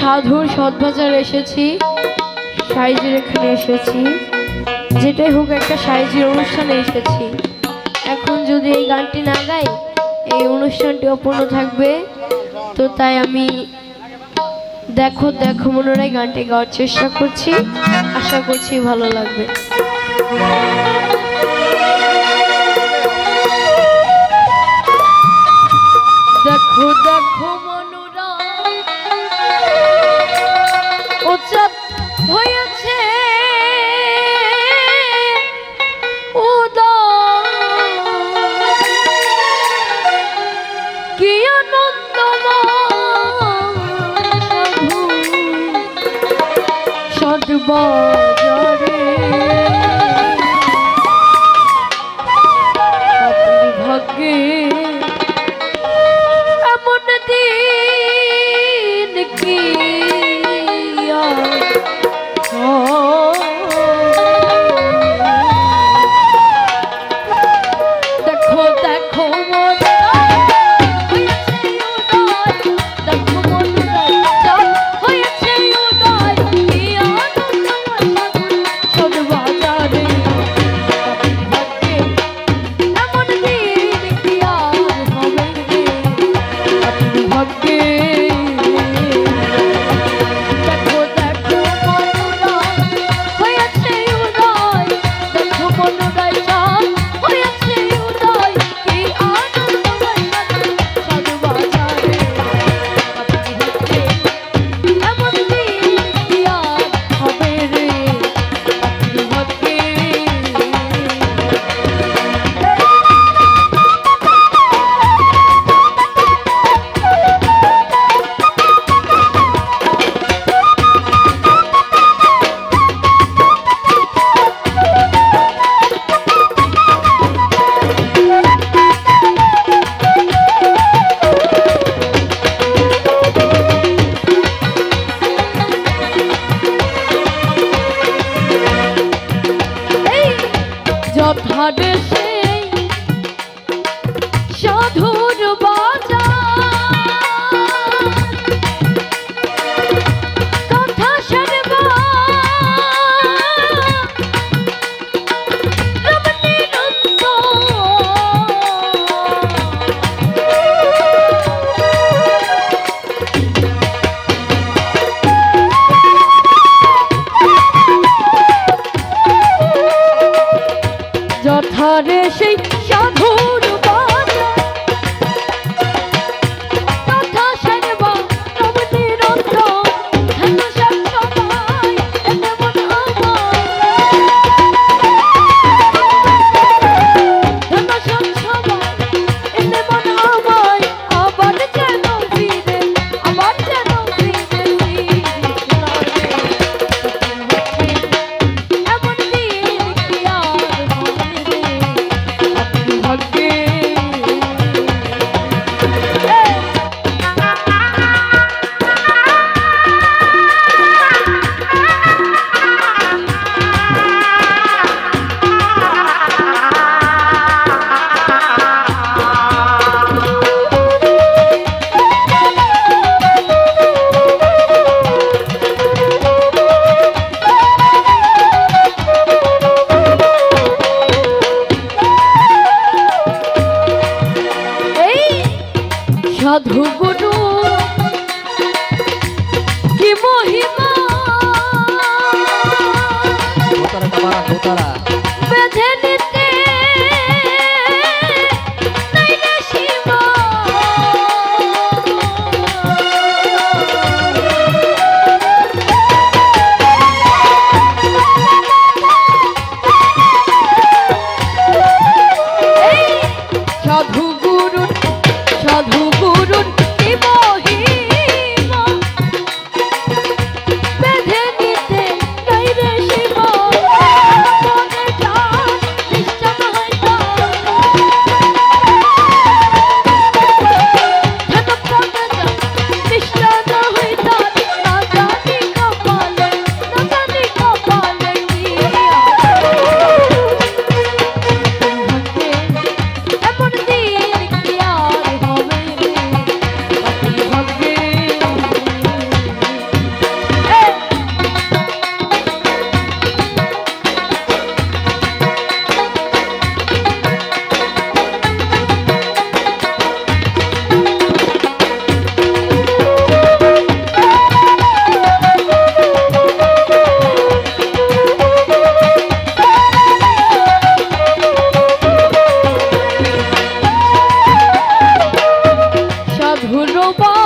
সাধুর সদবাজার এসেছি, সাইজির এখানে এসেছি। যেটাই হোক, একটা সাইজির অনুষ্ঠানে এসেছি। এখন যদি এই গানটি না গাই, এই অনুষ্ঠানটি অপূর্ণ থাকবে। তো তাই আমি দেখো দেখো মনোরাই গানটি গাওয়ার চেষ্টা করছি। আশা করছি ভালো লাগবে। দেখো দেখো বল যথা দেশে ঘরে সেই কোতারা bom